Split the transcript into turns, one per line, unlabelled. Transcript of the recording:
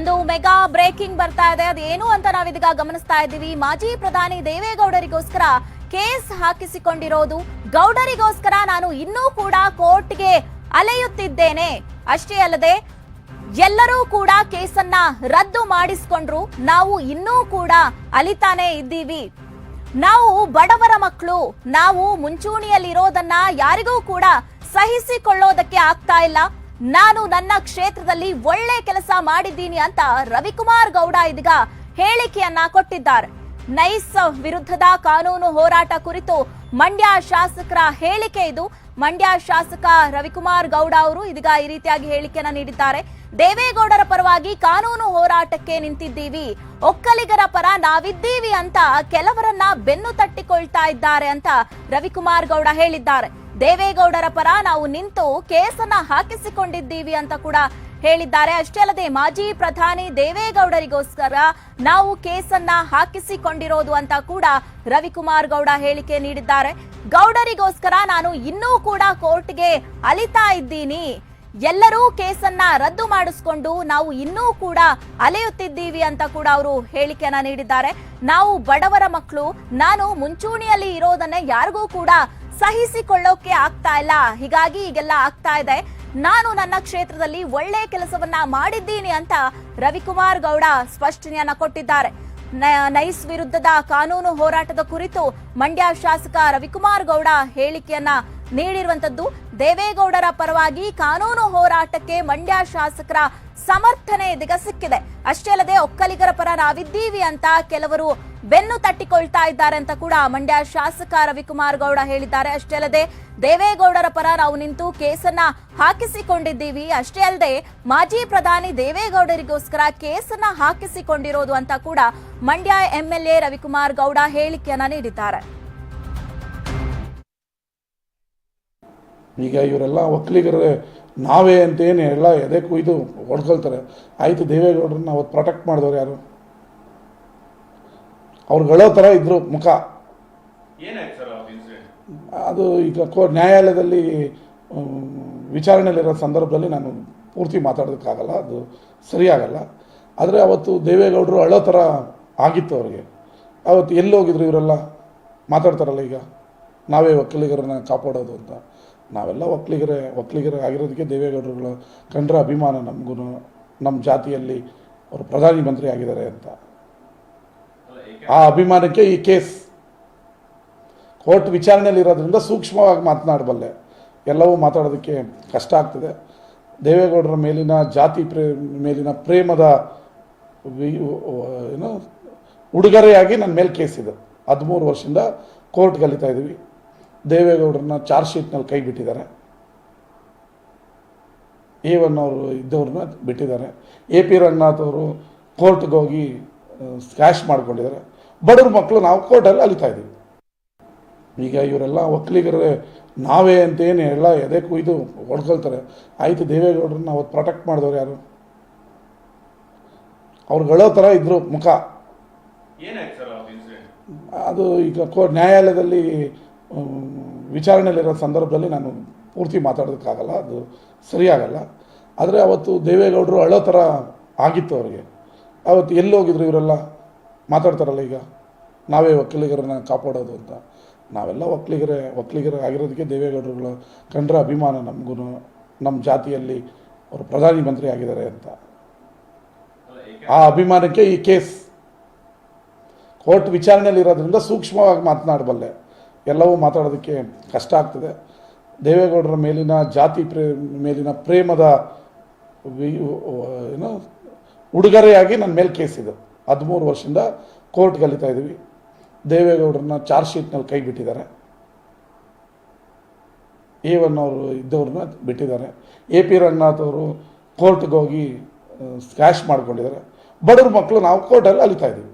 ಒಂದು mega breaking ಬರ್ತಾ ಇದೆ. ಅದೇನು ಅಂತ ನಾವಿದೀಗ ಗಮನಿಸ್ತಾ ಇದ್ದೀವಿ. ಮಾಜಿ ಪ್ರಧಾನಿ ದೇವೇಗೌಡರಿಗೋಸ್ಕರ ಕೇಸ್ ಹಾಕಿಸಿಕೊಂಡಿರೋದು. ಗೌಡರಿಗೋಸ್ಕರ ನಾನು ಇನ್ನೂ ಕೂಡ ಕೋರ್ಟ್ಗೆ ಅಲೆಯುತ್ತಿದ್ದೇನೆ. ಅಷ್ಟೇ ಅಲ್ಲದೆ, ಎಲ್ಲರೂ ಕೂಡ ಕೇಸನ್ನ ರದ್ದು ಮಾಡಿಸಿಕೊಂಡ್ರು. ನಾವು ಇನ್ನೂ ಕೂಡ ಅಲಿತಾನೆ ಇದ್ದೀವಿ. ನಾವು ಬಡವರ ಮಕ್ಕಳು. ನಾವು ಮುಂಚೂಣಿಯಲ್ಲಿರೋದನ್ನ ಯಾರಿಗೂ ಕೂಡ ಸಹಿಸಿಕೊಳ್ಳೋದಕ್ಕೆ ಆಗ್ತಾ ಇಲ್ಲ. ನಾನು ನನ್ನ ಕ್ಷೇತ್ರದಲ್ಲಿ ಒಳ್ಳೆ ಕೆಲಸ ಮಾಡಿದ್ದೀನಿ ಅಂತ ರವಿಕುಮಾರ್ ಗೌಡ ಇದೀಗ ಹೇಳಿಕೆಯನ್ನ ಕೊಟ್ಟಿದ್ದಾರೆ. ನೈಸ್ ವಿರುದ್ಧದ ಕಾನೂನು ಹೋರಾಟ ಕುರಿತು ಮಂಡ್ಯ ಶಾಸಕರ ಹೇಳಿಕೆ ಇದು. ಮಂಡ್ಯ ಶಾಸಕ ರವಿಕುಮಾರ್ ಗೌಡ ಅವರು ಇದೀಗ ಈ ರೀತಿಯಾಗಿ ಹೇಳಿಕೆಯನ್ನ ನೀಡಿದ್ದಾರೆ. ದೇವೇಗೌಡರ ಪರವಾಗಿ ಕಾನೂನು ಹೋರಾಟಕ್ಕೆ ನಿಂತಿದ್ದೀವಿ. ಒಕ್ಕಲಿಗರ ಪರ ನಾವಿದ್ದೀವಿ ಅಂತ ಕೆಲವರನ್ನ ಬೆನ್ನು ತಟ್ಟಿಕೊಳ್ತಾ ಇದ್ದಾರೆ ಅಂತ ರವಿಕುಮಾರ್ ಗೌಡ ಹೇಳಿದ್ದಾರೆ. ದೇವೇಗೌಡರ ಪರ ನಾವು ನಿಂತು ಕೇಸನ್ನ ಹಾಕಿಸಿಕೊಂಡಿದ್ದೀವಿ ಅಂತ ಕೂಡ ಹೇಳಿದ್ದಾರೆ. ಅಷ್ಟೇ ಅಲ್ಲದೆ ಮಾಜಿ ಪ್ರಧಾನಿ ದೇವೇಗೌಡರಿಗೋಸ್ಕರ ನಾವು ಕೇಸನ್ನ ಹಾಕಿಸಿಕೊಂಡಿರೋದು ಅಂತ ಕೂಡ ರವಿಕುಮಾರ್ ಗೌಡ ಹೇಳಿಕೆ ನೀಡಿದ್ದಾರೆ. ಗೌಡರಿಗೋಸ್ಕರ ನಾನು ಇನ್ನೂ ಕೂಡ ಕೋರ್ಟ್ಗೆ ಅಲಿತಾ ಇದ್ದೀನಿ. ಎಲ್ಲರೂ ಕೇಸನ್ನ ರದ್ದು ಮಾಡಿಸ್ಕೊಂಡು ನಾವು ಇನ್ನೂ ಕೂಡ ಅಲೆಯುತ್ತಿದ್ದೀವಿ ಅಂತ ಕೂಡ ಅವರು ಹೇಳಿಕೆಯನ್ನ ನೀಡಿದ್ದಾರೆ. ನಾವು ಬಡವರ ಮಕ್ಕಳು, ನಾನು ಮುಂಚೂಣಿಯಲ್ಲಿ ಇರೋದನ್ನ ಯಾರಿಗೂ ಕೂಡ ಸಹಿಸಿಕೊಳ್ಳೋಕೆ ಆಗ್ತಾ ಇಲ್ಲ. ಹೀಗಾಗಿ ಈಗೆಲ್ಲ ಆಗ್ತಾ ಇದೆ. ನಾನು ನನ್ನ ಕ್ಷೇತ್ರದಲ್ಲಿ ಒಳ್ಳೆ ಕೆಲಸವನ್ನ ಮಾಡಿದ್ದೀನಿ ಅಂತ ರವಿಕುಮಾರ್ ಗೌಡ ಸ್ಪಷ್ಟನೆಯನ್ನ ಕೊಟ್ಟಿದ್ದಾರೆ. ನೈಸ್ ವಿರುದ್ಧದ ಕಾನೂನು ಹೋರಾಟದ ಕುರಿತು ಮಂಡ್ಯ ಶಾಸಕ ರವಿಕುಮಾರ್ ಗೌಡ ಹೇಳಿಕೆಯನ್ನ ನೀಡಿರುವಂತದ್ದು ದೇವೇಗೌಡರ ಪರವಾಗಿ ಕಾನೂನು ಹೋರಾಟಕ್ಕೆ ಮಂಡ್ಯ ಶಾಸಕರ ಸಮರ್ಥನೆ ಇದೀಗ ಸಿಕ್ಕಿದೆ. ಅಷ್ಟೇ ಅಲ್ಲದೆ ಒಕ್ಕಲಿಗರ ಪರ ನಾವಿದ್ದೀವಿ ಅಂತ ಕೆಲವರು ಬೆನ್ನು ತಟ್ಟಿಕೊಳ್ತಾ ಇದ್ದಾರೆ ಅಂತ ಕೂಡ ಮಂಡ್ಯ ಶಾಸಕ ರವಿಕುಮಾರ್ ಗೌಡ ಹೇಳಿದ್ದಾರೆ. ಅಷ್ಟೇ ಅಲ್ಲದೆ ದೇವೇಗೌಡರ ಪರ ನಾವು ನಿಂತು ಕೇಸನ್ನ ಹಾಕಿಸಿಕೊಂಡಿದ್ದೀವಿ. ಅಷ್ಟೇ ಅಲ್ಲದೆ ಮಾಜಿ ಪ್ರಧಾನಿ ದೇವೇಗೌಡರಿಗೋಸ್ಕರ ಕೇಸನ್ನ ಹಾಕಿಸಿಕೊಂಡಿರೋದು ಅಂತ ಕೂಡ ಮಂಡ್ಯ ಎಂಎಲ್ಎ ರವಿಕುಮಾರ್ ಗೌಡ ಹೇಳಿಕೆಯನ್ನ ನೀಡಿದ್ದಾರೆ.
ಈಗ ಇವರೆಲ್ಲ ಒಕ್ಕಲಿಗರೇ ನಾವೇ ಅಂತೇನು ಎಲ್ಲ ಎದೆ ಕುಯ್ದು ಹೊಡ್ಕೊಳ್ತಾರೆ. ಆಯಿತು ದೇವೇಗೌಡರನ್ನ ಅವತ್ತು ಪ್ರೊಟೆಕ್ಟ್ ಮಾಡಿದವ್ರು ಯಾರು? ಅವ್ರುಗಳೋ ಥರ ಇದ್ರು ಮುಖ.
ಅದು
ಈಗ ಕೋ ನ್ಯಾಯಾಲಯದಲ್ಲಿ ವಿಚಾರಣೆಯಲ್ಲಿರೋ ಸಂದರ್ಭದಲ್ಲಿ ನಾನು ಪೂರ್ತಿ ಮಾತಾಡೋದಕ್ಕಾಗಲ್ಲ ಅದು ಸರಿಯಾಗಲ್ಲ. ಆದರೆ ಅವತ್ತು ದೇವೇಗೌಡರು ಅಳೋ ಥರ ಆಗಿತ್ತು ಅವ್ರಿಗೆ. ಅವತ್ತು ಎಲ್ಲಿ ಹೋಗಿದ್ರು ಇವರೆಲ್ಲ? ಮಾತಾಡ್ತಾರಲ್ಲ ಈಗ? ನಾವೇ ಒಕ್ಕಲಿಗರನ್ನ ಕಾಪಾಡೋದು ಅಂತ. ನಾವೆಲ್ಲ ಒಕ್ಕಲಿಗರೇ ಒಕ್ಕಲಿಗರೇ ಆಗಿರೋದಕ್ಕೆ ದೇವೇಗೌಡರುಗಳು ಕಂಡ್ರೆ ಅಭಿಮಾನ ನಮಗೂ ನಮ್ಮ ಜಾತಿಯಲ್ಲಿ ಅವರು ಪ್ರಧಾನಿ ಮಂತ್ರಿ ಆಗಿದ್ದಾರೆ ಅಂತ. ಆ ಅಭಿಮಾನಕ್ಕೆ ಈ ಕೇಸ್. ಕೋರ್ಟ್ ವಿಚಾರಣೆಯಲ್ಲಿರೋದ್ರಿಂದ ಸೂಕ್ಷ್ಮವಾಗಿ ಮಾತನಾಡಬಲ್ಲೆ. ಎಲ್ಲವೂ ಮಾತಾಡೋದಕ್ಕೆ ಕಷ್ಟ ಆಗ್ತದೆ. ದೇವೇಗೌಡರ ಮೇಲಿನ ಜಾತಿ ಪ್ರೇ, ಮೇಲಿನ ಪ್ರೇಮದ ಏನು, ಉಡುಗೊರೆಯಾಗಿ ನನ್ನ ಮೇಲೆ ಕೇಸ್ ಇದೆ. ಹದಿಮೂರು ವರ್ಷದಿಂದ ಕೋರ್ಟ್ ಕಲಿತಾ ಇದ್ದೀವಿ ದೇವೇಗೌಡರನ್ನ ಚಾರ್ಜ್ ಶೀಟ್ನಲ್ಲಿ ಕೈ ಬಿಟ್ಟಿದ್ದಾರೆ. ಎ ಒನ್ ಅವರು ಇದ್ದವ್ರನ್ನ ಬಿಟ್ಟಿದ್ದಾರೆ. ಎ ಪಿ ರಂಗನಾಥ್ ಅವರು ಕೋರ್ಟ್ಗೆ ಹೋಗಿ ಸ್ಕ್ಯಾಶ್ ಮಾಡ್ಕೊಂಡಿದ್ದಾರೆ. ಬಡವ್ರ ಮಕ್ಕಳು ನಾವು ಕೋರ್ಟಲ್ಲಿ ಅಲಿತಾ ಇದ್ದೀವಿ. ಈಗ ಇವರೆಲ್ಲ ಒಕ್ಕಲಿಗರೇ ನಾವೇ ಅಂತೇನು ಎಲ್ಲ ಎದೆ ಕುಯ್ದು ಹೊಡ್ಕೊಳ್ತಾರೆ. ಆಯಿತು ದೇವೇಗೌಡರನ್ನ ಅವತ್ತು ಪ್ರೊಟೆಕ್ಟ್ ಮಾಡಿದವ್ರು ಯಾರು? ಅವ್ರುಗಳೋ ಥರ ಇದ್ರು ಮುಖ.
ಅದು
ಈಗ ಕೋ ನ್ಯಾಯಾಲಯದಲ್ಲಿ ವಿಚಾರಣೆಯಲ್ಲಿರೋ ಸಂದರ್ಭದಲ್ಲಿ ನಾನು ಪೂರ್ತಿ ಮಾತಾಡೋದಕ್ಕಾಗಲ್ಲ, ಅದು ಸರಿಯಾಗಲ್ಲ. ಆದರೆ ಅವತ್ತು ದೇವೇಗೌಡರು ಅಳೋ ಥರ ಆಗಿತ್ತು ಅವರಿಗೆ. ಅವತ್ತು ಎಲ್ಲಿ ಹೋಗಿದ್ರು ಇವರೆಲ್ಲ? ಮಾತಾಡ್ತಾರಲ್ಲ ಈಗ? ನಾವೇ ಒಕ್ಕಲಿಗರನ್ನ ಕಾಪಾಡೋದು ಅಂತ. ನಾವೆಲ್ಲ ಒಕ್ಕಲಿಗರೇ, ಒಕ್ಕಲಿಗರ ಆಗಿರೋದಕ್ಕೆ ದೇವೇಗೌಡರುಗಳ ಕಂಡ್ರೆ ಅಭಿಮಾನ ನಮಗೂ ನಮ್ಮ ಜಾತಿಯಲ್ಲಿ ಅವರು ಪ್ರಧಾನಿ ಮಂತ್ರಿ ಆಗಿದ್ದಾರೆ ಅಂತ. ಆ ಅಭಿಮಾನಕ್ಕೆ ಈ ಕೇಸ್. ಕೋರ್ಟ್ ವಿಚಾರಣೆಯಲ್ಲಿರೋದ್ರಿಂದ ಸೂಕ್ಷ್ಮವಾಗಿ ಮಾತನಾಡಬಲ್ಲೆ. ಎಲ್ಲವೂ ಮಾತಾಡೋದಕ್ಕೆ ಕಷ್ಟ ಆಗ್ತದೆ. ದೇವೇಗೌಡರ ಮೇಲಿನ ಜಾತಿ ಪ್ರೇ, ಮೇಲಿನ ಪ್ರೇಮದ ಏನು, ಉಡುಗೊರೆಯಾಗಿ ನನ್ನ ಮೇಲೆ ಕೇಸ್ ಇದೆ. ಹದಿಮೂರು ವರ್ಷದಿಂದ ಕೋರ್ಟ್ ಕಲಿತಾ ಇದ್ದೀವಿ. ದೇವೇಗೌಡರನ್ನ ಚಾರ್ಜ್ ಶೀಟ್ನಲ್ಲಿ ಕೈ ಬಿಟ್ಟಿದ್ದಾರೆ. ಎ ಒನ್ ಅವರು ಇದ್ದವ್ರನ್ನ ಬಿಟ್ಟಿದ್ದಾರೆ. ಎ ಪಿ ರಂಗನಾಥ್ ಅವರು ಕೋರ್ಟ್ಗೆ ಹೋಗಿ ಸ್ಕ್ಯಾಶ್ ಮಾಡ್ಕೊಂಡಿದ್ದಾರೆ. ಬಡವ್ರ ಮಕ್ಕಳು ನಾವು ಕೋರ್ಟಲ್ಲಿ ಅಲಿತಾ ಇದ್ದೀವಿ.